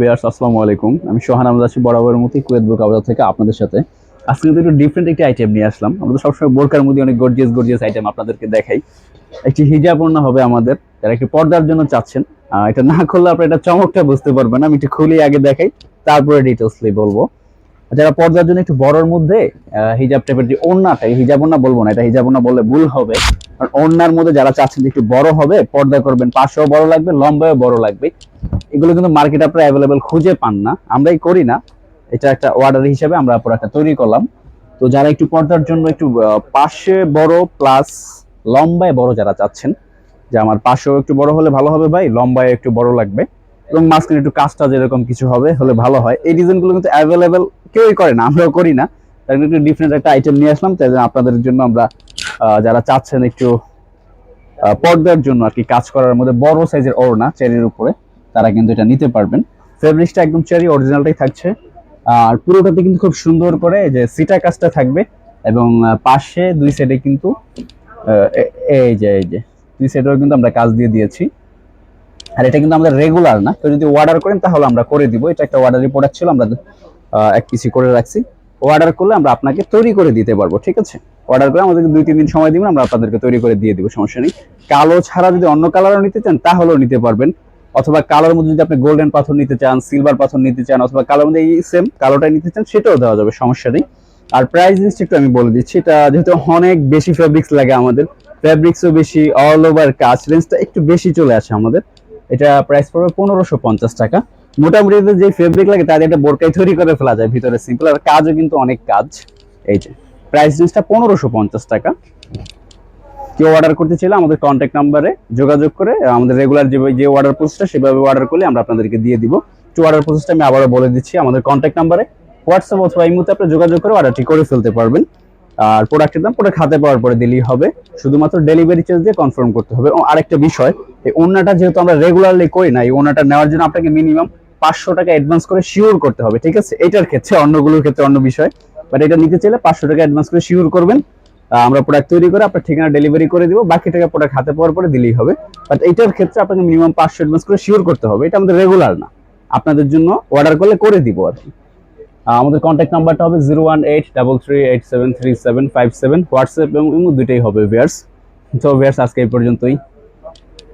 Viewers আসসালামু আলাইকুম। আমি সোহান আহমদ আছি বরাবরের মতোই কুয়েত বোরকা বাজার থেকে আপনাদের সাথে। আজকে কিন্তু একটু ডিফারেন্ট একটি আইটেম নিয়ে আসলাম। আমরা সবসময় বোরকার মধ্যে অনেক গর্জিয়াস গর্জিয়াস আইটেম আপনাদেরকে দেখাই। একটি হিজাব ওড়না হবে আমাদের। যারা একটু পর্দার জন্য চাচ্ছেন এটা না করলে আপনার এটা চমকটা বুঝতে পারবেন আমি একটু খুলে আগে দেখাই, তারপরে ডিটেলসলি বলব। যারা পর্দার জন্য একটু বড়র মধ্যে হিজাব টাইপের যে ওড়নাটা হিজাব ওড়না বলব না, এটা হিজাব ওড়না বললে ভুল হবে। কারণ ওড়নার মধ্যে যারা চাচ্ছেন যে একটু বড় হবে, পর্দা করবেন, পাশেও বড় লাগবে, লম্বায়ও বড় লাগবে। এগুলো কিন্তু মার্কেটে আপনারা অ্যাভেলেবেল খুঁজে পান না, আমরাই করি না। এটা একটা অর্ডার হিসেবে আমরা প্রোডাক্টটা তৈরি করলাম। তো যারা একটু পর্দার জন্য একটু পাশে বড় প্লাস লম্বায় বড় যারা চাচ্ছেন, যে আমার পাশেও একটু বড় হলে ভালো হবে ভাই, লম্বায় একটু বড় লাগবে। এবং মাঝখানে একটু কাজটা যেরকম কিছু হবে, হলে ভালো হয়। এই ডিজাইনগুলো কিন্তু অ্যাভেলেবেল কেউই করে না, আমরাও করি না। তাই একটু ডিফারেন্ট একটা আইটেম নিয়ে আসলাম, তাই আপনাদের জন্য আমরা যারা চাচ্ছেন একটু পর্দার জন্য আর কি কাজ করার মধ্যে, বড় সাইজের ওড়না, চেরির উপরে, তারা কিন্তু এটা নিতে পারবেন। ফেব্রিক্সটা একদম চেরি অরিজিনালটাই থাকছে। আর পুরোটাতে কিন্তু খুব সুন্দর করে যে সিটা কাজটা থাকবে এবং পাশে দুই সাইডে কিন্তু এই যে এই যে, দুই সাইডেও কিন্তু আমরা কাজ দিয়ে দিয়েছি। আর এটা কিন্তু আমাদের রেগুলার না। কেউ যদি অর্ডার করেন, তাহলে আমরা করে দিব। এটা একটা অর্ডারি প্রোডাক্ট ছিল, আমরা এক পিসি করে রাখছি। অর্ডার করলে আমরা আপনাকে তৈরি করে দিতে পারব, ঠিক আছে? অর্ডার করে আমাদেরকে দুই, তিন দিন সময় দিবেন, আমরা আপনাদেরকে তৈরি করে দিয়ে দিব, সমস্যা নেই। কালো ছাড়া যদি অন্য কালারও নিতে চান, তাহলেও নিতে পারবেন। অথবা কালোর মধ্যে যদি আপনি গোল্ডেন পাথর নিতে চান সিলভার পাথর নিতে চান, অথবা কালোর মধ্যে এই সেম কালোটাই নিতে চান, সেটাও দেওয়া যাবে, সমস্যা নেই। আর প্রাইস জিনিসটা একটু আমি বলে দিচ্ছি, এটা যেহেতু অনেক বেশি ফেব্রিক্স লাগে আমাদের ফেব্রিক্সও বেশি অল ওভার কাজ রেঞ্জটা একটু বেশি চলে আসে আমাদের। এটা প্রাইস পড়বে পনেরোশো পঞ্চাশ টাকা। মোটামুটি যে ফেব্রিক লাগে তাদের একটা বোরকাই তৈরি করে ফেলা যায় ভিতরে সিম্পল আর কাজও কিন্তু অনেক কাজ। এই যে প্রাইস রেঞ্জটা পনেরোশো পঞ্চাশ টাকা। কেউ অর্ডার করতে চাইলে আমাদের কন্ট্যাক্ট নাম্বারে যোগাযোগ করে, আমাদের রেগুলার যে যে অর্ডার প্রসেসটা সেভাবে অর্ডার করলে আমরা আপনাদেরকে দিয়ে দিব। টু অর্ডার প্রসেসটা আমি আবারও বলে দিচ্ছি, আমাদের কন্ট্যাক্ট নাম্বারে হোয়াটসঅ্যাপ অথবা এই মুহূর্তে আপনি যোগাযোগ করে অর্ডারটি করে ফেলতে পারবেন। আর প্রোডাক্টের দাম প্রোডাক্ট হাতে পাওয়ার পরে দিলেই হবে। শুধুমাত্র ডেলিভারি চার্জ দিয়ে কনফার্ম করতে হবে। আরেকটা বিষয় এই ওনাটা যেহেতু আমরা রেগুলারলি করি না, এই ওনাটা নেওয়ার জন্য আপনাকে মিনিমাম পাঁচশো টাকা অ্যাডভান্স করে শিওর করতে হবে, ঠিক আছে? এটার ক্ষেত্রে অন্যগুলোর ক্ষেত্রে অন্য বিষয় বাট এটা নিতে চাইলে পাঁচশো টাকা অ্যাডভান্স করে শিওর করবেন। আমরা প্রোডাক্ট তৈরি করে আপনার ঠিকানা ডেলিভারি করে দিব, বাকি টাকা প্রোডাক্ট হাতে পাওয়ার পরে দিলেই হবে। বাট এটার ক্ষেত্রে আপনাকে মিনিমাম পাঁচশো অ্যাডভান্স করে শিওর করতে হবে, এটা আমাদের রেগুলার না। আপনাদের জন্য অর্ডার করলে করে দিব আর কি। আমাদের কন্ট্যাক্ট নাম্বারটা হবে zero one eight double three eight seven three seven five seven WhatsApp এবং ইমো দুইটাই হবে ভিয়ার্স তো ভিয়ার্স আজকে এই পর্যন্তই।